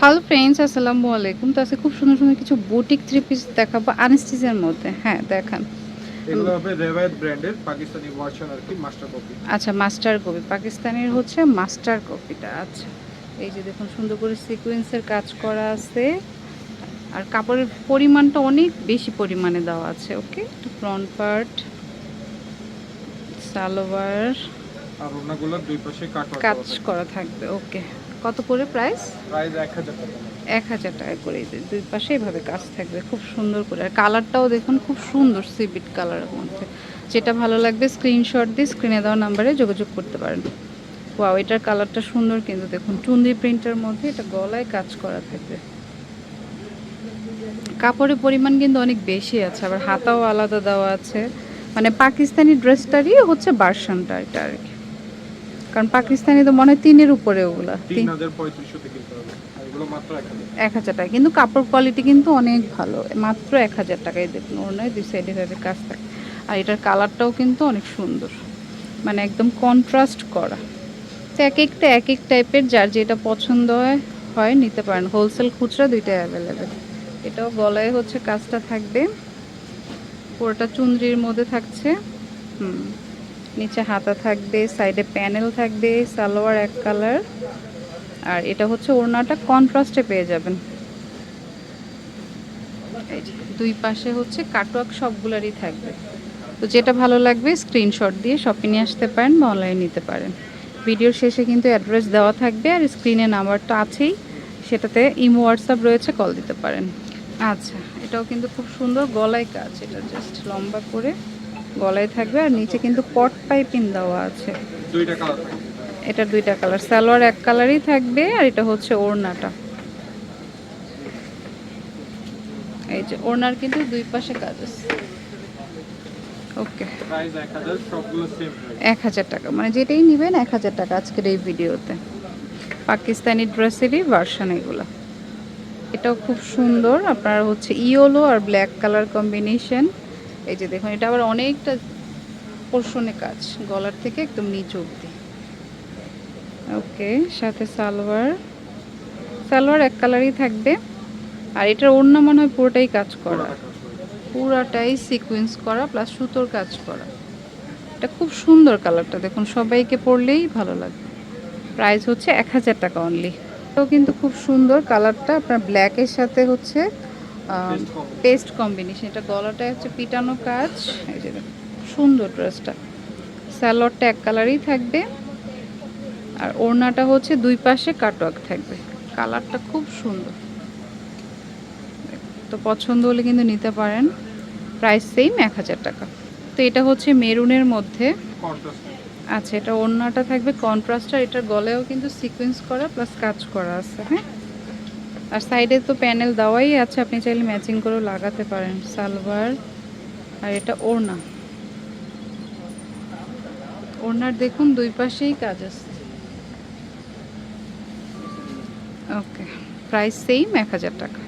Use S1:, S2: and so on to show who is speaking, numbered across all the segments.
S1: Hello friends আসসালামু আলাইকুম। তো আজকে খুব সুন্দর সুন্দর কিছু বুটিক থ্রি পিস দেখাবো আনস্টিচের মধ্যে। হ্যাঁ দেখান।
S2: এগুলো হবে রেওয়ায়ত ব্র্যান্ডের পাকিস্তানি ভার্সন আর কি মাস্টার কপি
S1: আচ্ছা মাস্টার কপি পাকিস্তানের হচ্ছে মাস্টার কপিটা আচ্ছা এই যে দেখুন সুন্দর করে সিকোয়েন্সের কাজ করা আছে। আর কাপড়ের পরিমাণটা অনেক বেশি পরিমাণে দেওয়া আছে ওকে ফ্রন্ট পার্ট সালোয়ার।
S2: আর ওনাগুলোর দুই পাশে
S1: কাজ করা থাকবে ওকে কত করে প্রাইস
S2: প্রাইস এক হাজার টাকা।
S1: করে। দুই পাশে এভাবে কাজ থাকবে খুব সুন্দর করে। আর কালারটাও দেখুন খুব সুন্দর সিবিট কালারের মধ্যে। যেটা ভালো লাগবে স্ক্রিনশট দিয়ে স্ক্রিনে দেওয়া নাম্বারে যোগাযোগ করতে পারেন। ওয়াও এটার কালারটা সুন্দর কিন্তু দেখুন চুন্দি প্রিন্টের মধ্যে এটা গলায় কাজ করা থাকবে। কাপড়ের পরিমাণ কিন্তু অনেক বেশি আছে আবার হাতাও আলাদা দেওয়া আছে। মানে পাকিস্তানি ড্রেসটারই হচ্ছে বার্সানটা এটা আর কি। কারণ পাকিস্তানি তো মনে হয় তিনের উপরে ওগুলা।
S2: এক হাজার।
S1: টাকা। কিন্তু কাপড় কোয়ালিটি কিন্তু অনেক ভালো। মাত্র এক হাজার টাকায় দেখুন ওর নয় দুই সাইডে ভাবে কাজ থাকে। আর এটার কালারটাও কিন্তু অনেক সুন্দর। মানে একদম কন্ট্রাস্ট করা। তো এক একটা এক এক টাইপের যার যেটা পছন্দ হয় হয় নিতে পারেন। হোলসেল খুচরা দুইটাই অ্যাভেলেবেল এটাও গলায় হচ্ছে কাজটা থাকবে। পুরোটা চুনরির মধ্যে থাকছে। হুম। নিচে হাতা থাকবে সাইডে প্যানেল থাকবে, সালোয়ার এক কালার আর এটা হচ্ছে ওড়নাটা কন্ট্রাস্টে পেয়ে যাবেন। দুই পাশে হচ্ছে কাটওয়ার্ক সবগুলারই থাকবে। তো যেটা ভালো লাগবে স্ক্রিনশট দিয়ে শপে নিয়ে আসতে পারেন বা অনলাইনে নিতে পারেন। ভিডিওর শেষে কিন্তু অ্যাড্রেস দেওয়া থাকবে আর স্ক্রিনে নাম্বারটা আছেই। সেটাতে ইমো হোয়াটসঅ্যাপ রয়েছে কল দিতে পারেন। আচ্ছা এটাও কিন্তু খুব সুন্দর গলায় কাজ, এটা জাস্ট লম্বা করে। গলায় থাকবে আর নিচে কিন্তু পট পাইপিং দেওয়া আছে। এটা দুইটা কালার সালোয়ার এক কালারই থাকবে আর এটা হচ্ছে ওড়নাটা। এই যে ওড়নার কিন্তু দুই পাশে কাজ আছে। ওকে
S2: এক হাজার
S1: টাকা মানে যেটাই নেবেন এক হাজার টাকা আজকের এই ভিডিওতে। পাকিস্তানি ড্রেসেরই ভার্সন এগুলো। এটাও খুব সুন্দর আপনার হচ্ছে ইয়েলো আর ব্ল্যাক কালার কম্বিনেশন এই যে দেখুন, এটা আবার অনেকটা পোর্শনে কাজ, গলার থেকে একদম নিচ অব্দি ওকে, সাথে সালোয়ার। সালোয়ার এক কালারই থাকবে, আর এটার অন্য মনে হয় পুরোটাই কাজ করা। পুরাটাই সিকোয়েন্স করা প্লাস সুতোর কাজ করা। এটা খুব সুন্দর কালারটা, দেখুন, সবাইকে পরলেই ভালো লাগবে। প্রাইস হচ্ছে এক হাজার টাকা অনলি তো কিন্তু খুব সুন্দর কালারটা, আপনার ব্ল্যাকের সাথে হচ্ছে পেস্ট কম্বিনেশন এটা গলাটা হচ্ছে পিটানো কাজ। এই যে সুন্দর ড্রেসটা স্যালোয়ারটা এক কালারই থাকবে। আর ওড়নাটা হচ্ছে দুই পাশে কাটওয়ার্ক থাকবে। কালারটা খুব সুন্দর। তো পছন্দ হলে কিন্তু নিতে পারেন। প্রাইস সেম এক হাজার টাকা। তো এটা হচ্ছে মেরুনের মধ্যে। আচ্ছা এটা ওড়নাটা থাকবে কন্ট্রাস্টার এটার গলেও কিন্তু সিকোয়েন্স করা প্লাস কাজ করা আছে হ্যাঁ? আর সাইডে তো প্যানেল দেওয়াই আছে, আপনি চাইলে ম্যাচিং করেও লাগাতে পারেন। সালোয়ার আর এটা ওড়না। ওড়নার দেখুন দুই পাশেই কাজ আছে। ওকে, প্রাইস সেম, এক হাজার টাকা।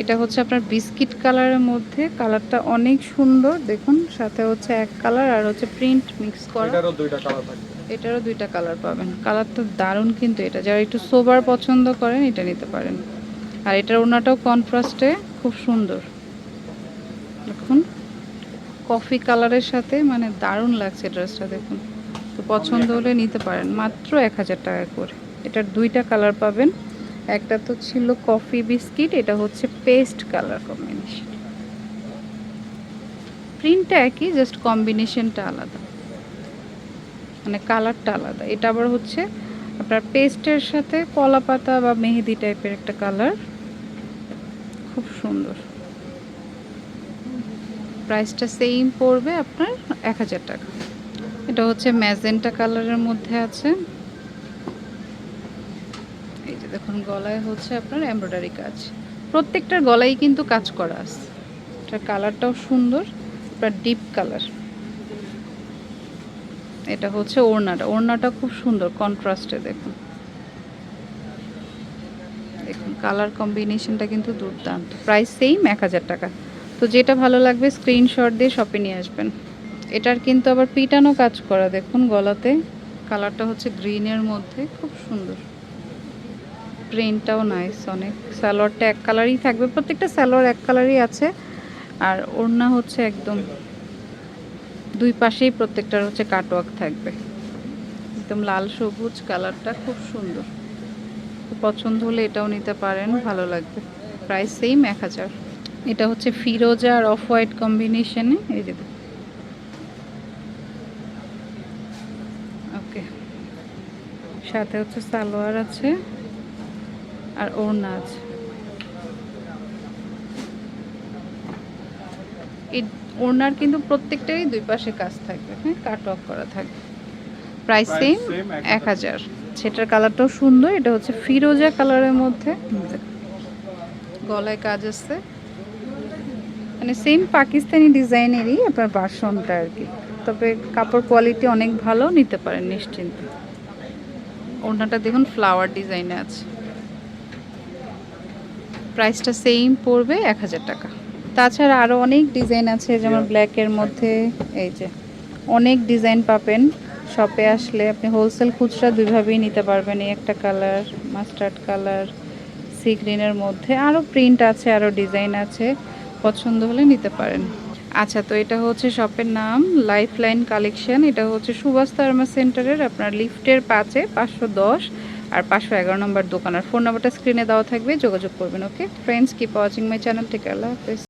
S1: এটা হচ্ছে আপনার বিস্কিট কালারের মধ্যে, কালারটা অনেক সুন্দর। দেখুন, সাথে হচ্ছে এক কালার আর হচ্ছে প্রিন্ট মিক্স করা।
S2: দুইটা কালার থাকবে।
S1: এটারও দুইটা কালার পাবেন। কালারটা দারুণ কিন্তু এটা। যারা একটু সোবার পছন্দ করেন, এটা নিতে পারেন। আর এটার ওনাটাও কন্ট্রাস্টে খুব সুন্দর। দেখুন কফি কালারের সাথে মানে দারুণ লাগছে ড্রেসটা দেখুন। তো পছন্দ হলে নিতে পারেন। মাত্র এক হাজার টাকা করে। এটার দুইটা কালার পাবেন। একটা তো ছিল কফি বিস্কিট এটা হচ্ছে পেস্ট কালার কম্বিনেশন প্রিন্টটা একই জাস্ট কম্বিনেশনটা আলাদা। মানে কালারটা আলাদা। এটা আবার হচ্ছে আপনার পেস্টের সাথে কলা পাতা বা মেহেদি টাইপের একটা কালার। খুব সুন্দর। প্রাইসটা সেম পড়বে আপনার এক হাজার টাকা। এটা হচ্ছে ম্যাজেন্টা কালারের মধ্যে আছে। এই যে দেখুন, গলায় হচ্ছে আপনার এমব্রয়ডারি কাজ। প্রত্যেকটার গলায় কিন্তু কাজ করা আছে। এটার কালারটাও সুন্দর আপনার ডিপ কালার এটা হচ্ছে ওড়নাটা। ওড়নাটা খুব সুন্দর, কন্ট্রাস্টে দেখুন। দেখুন, কালার কম্বিনেশনটা কিন্তু দুর্দান্ত। প্রাইস সেম, এক হাজার টাকা। তো যেটা ভালো লাগবে, স্ক্রিনশট দিয়ে শপে নিয়ে আসবেন। এটার কিন্তু আবার পিটানো কাজ করা, দেখুন গলাতে। কালারটা হচ্ছে গ্রিনের মধ্যে, খুব সুন্দর। প্রিন্টটাও নাইস, অনেক। স্যালোয়ারটা এক কালারই থাকবে, প্রত্যেকটা স্যালোয়ার এক কালারই আছে। আর ওড়না হচ্ছে একদম দুই পাশেই প্রত্যেকটার হচ্ছে কাটওয়ার্ক থাকবে। একদম লাল সবুজ কালারটা খুব সুন্দর। পছন্দ হলে এটাও নিতে পারেন, ভালো লাগবে। প্রাইস সেম এক হাজার। এটা হচ্ছে ফিরোজা আর অফ হোয়াইট কম্বিনেশনে এই যে ওকে সাথে হচ্ছে সালোয়ার আছে আর ওড়না আছে। এই ওড়নার কিন্তু প্রত্যেকটারই দুই পাশে কাজ থাকবে হ্যাঁ কাট অফ করা থাকবে। প্রাইস সেম
S2: এক
S1: এক হাজার। সেটার কালারটাও সুন্দর এটা হচ্ছে ফিরোজা কালারের মধ্যে। গলায় কাজ আছে। মানে সেম পাকিস্তানি ডিজাইনেরই আপনার বাসনটা আর কি। তবে কাপড় কোয়ালিটি অনেক ভালো নিতে পারেন নিশ্চিন্তে। ওড়নাটা দেখুন ফ্লাওয়ার ডিজাইনে আছে। প্রাইসটা সেম পড়বে এক হাজার টাকা। তাছাড়া আরও অনেক ডিজাইন আছে যেমন ব্ল্যাকের মধ্যে এই যে অনেক ডিজাইন পাবেন। শপে আসলে আপনি হোলসেল খুচরা দুইভাবেই নিতে পারবেন এই একটা কালার মাস্টার্ড কালার সি গ্রিনের মধ্যে। আরও প্রিন্ট আছে আরও ডিজাইন আছে পছন্দ হলে নিতে পারেন। আচ্ছা তো এটা হচ্ছে শপের নাম লাইফ লাইন কালেকশন এটা হচ্ছে সুভাষ তার্মা সেন্টারের আপনার লিফটের পাঁচে পাঁচশো দশ আর পাঁচশো এগারো নম্বর দোকান। আর ফোন নাম্বারটা স্ক্রিনে দেওয়া থাকবে যোগাযোগ করবেন okay friends keep watching my channel take আল্লাহ হাফেজ।